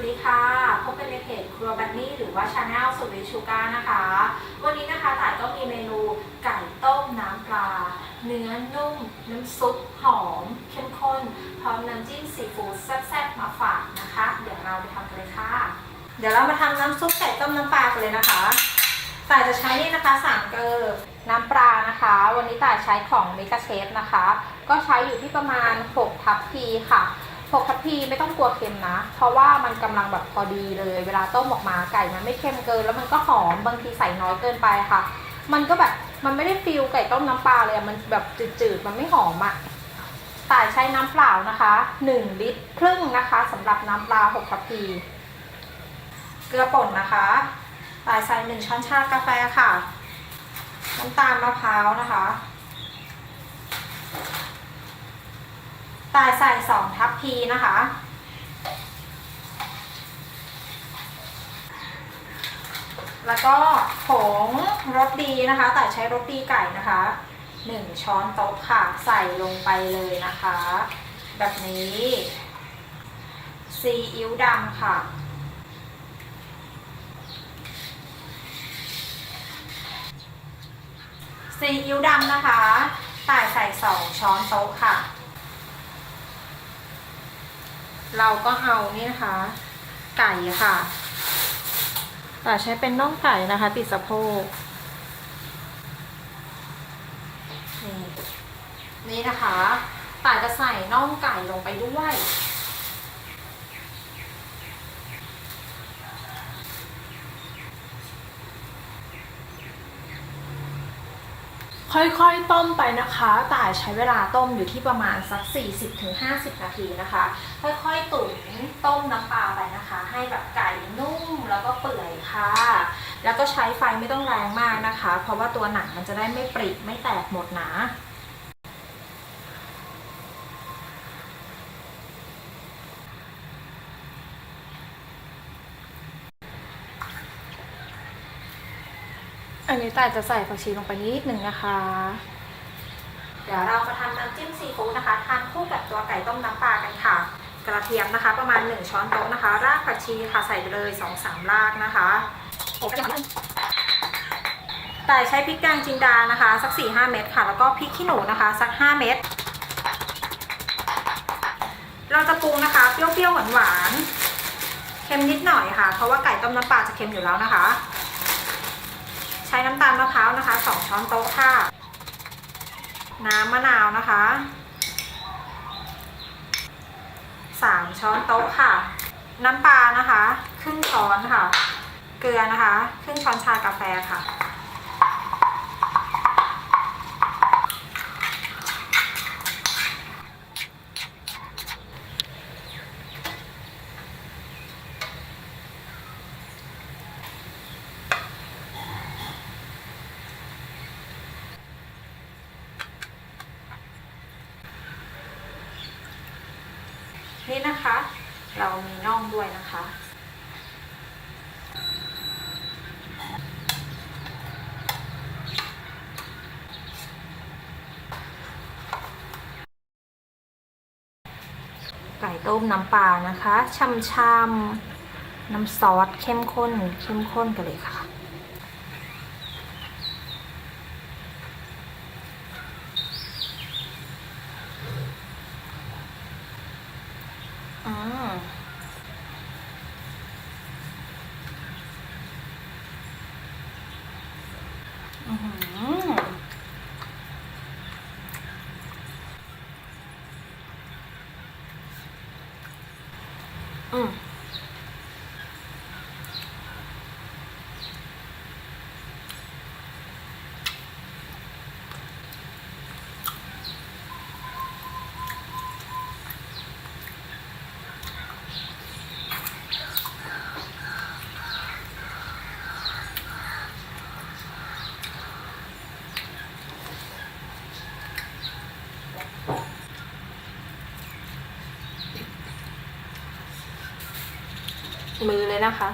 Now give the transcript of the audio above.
วัสดีค่ะ พบกันในเพจครัวบันนี่หรือว่าชาแนลสุริชูการนะคะ วันนี้นะคะต่ายก็มีเมนูไก่ต้มน้ำปลา เนื้อนุ่ม น้ำซุปหอม เข้มข้น พร้อมน้ำจิ้มซีฟู้ดแซ่บๆมาฝากนะคะ เดี๋ยวเราไปทำกันเลยค่ะ เดี๋ยวเรามาทำน้ำซุปไก่ต้มน้ำปลากันเลยนะคะต่ายจะใช้นี่นะคะสามเกลือน้ำปลานะคะ วันนี้ต่ายใช้ของเมกาเชฟนะคะ ก็ใช้อยู่ที่ประมาณ6ทัพพีค่ะ 6ทัพพีไม่ต้องกลัวเค็มนะ เพราะว่ามันกำลังแบบพอดีเลย เวลาต้มออกมาไก่มันไม่เค็มเกิน แล้วมันก็หอมบางทีใส่น้อยเกินไปค่ะ มันก็แบบมันไม่ได้ฟิลไก่ต้มน้ำปลาเลยอะมันแบบจืดๆมันไม่หอมอะต่ายใช้น้ำเปล่านะคะ 1 ลิตรครึ่งนะคะสำหรับน้ำปลา6ทัพพีเกลือป่นนะคะต่ายใส่หนึ่งช้อนชากาแฟค่ะ น้ำตาลมะพร้าวนะคะ ต่ายใส่สองทัพพีนะคะ แล้วก็ผงรสดีนะคะต่ใช้รสดีไก่นะคะหนึ่งช้อนโต๊ะค่ะ ใส่ลงไปเลยนะคะ แบบนี้ซีอิ๊วดำค่ะซีอิ๊วดำนะคะ ต่ายใส่สองช้อนโต๊ะค่ะ เราก็เอานี่นะคะ ไก่ค่ะแต่ใช้เป็นน่องไก่นะคะ ติดสะโพกนี่นี่นะคะต่ายจะใส่น่องไก่ลงไปด้วย ค่อยๆ ต้มไปนะคะ ต่ายใช้เวลาต้มอยู่ที่ประมาณสัก 40-50 นาทีนะคะ ค่อยๆ ตุ๋นต้มน้ำปลาไปนะคะ ให้แบบไก่นุ่มแล้วก็เปื่อยค่ะ แล้วก็ใช้ไฟไม่ต้องแรงมากนะคะ เพราะว่าตัวหนังมันจะได้ไม่ปริไม่แตกหมดนะอันนี้แต่จะใส่ผักชีลงไปนิดหนึ่งนะคะ เดี๋ยวเรามาทำน้ำจิ้มซีฟู้ดนะคะ ทานคู่กับตัวไก่ต้มน้ำปลากันค่ะ กระเทียมนะคะ ประมาณ 1 ช้อนโต๊ะนะคะ รากผักชีค่ะใส่ไปเลย2-3รากนะคะแต่ใช้พริกแกงจินดานะคะ สัก 4-5 เม็ดค่ะ แล้วก็พริกขี้หนูนะคะ สัก 5 เม็ดเราจะปรุงนะคะเปรี้ยวๆหวานๆเค็มนิดหน่อยค่ะ เพราะว่าไก่ต้มน้ำปลาจะเค็มอยู่แล้วนะคะ ใช้น้ำตาลมะพร้าวนะคะ 2 ช้อนโต๊ะค่ะ น้ำมะนาวนะคะ ช้อนโต๊ะค่ะ น้ำปลานะคะ ครึ่งช้อนค่ะ เกลือนะคะ ครึ่งช้อนชากาแฟค่ะ นี่นะคะ เรามีน่องด้วยนะคะ ไก่ต้มน้ำปลานะคะช่ำๆน้ำซอสเข้มข้นเข้มข้นกันเลยค่ะ อืม อื้อหืออืม มือเลยนะคะ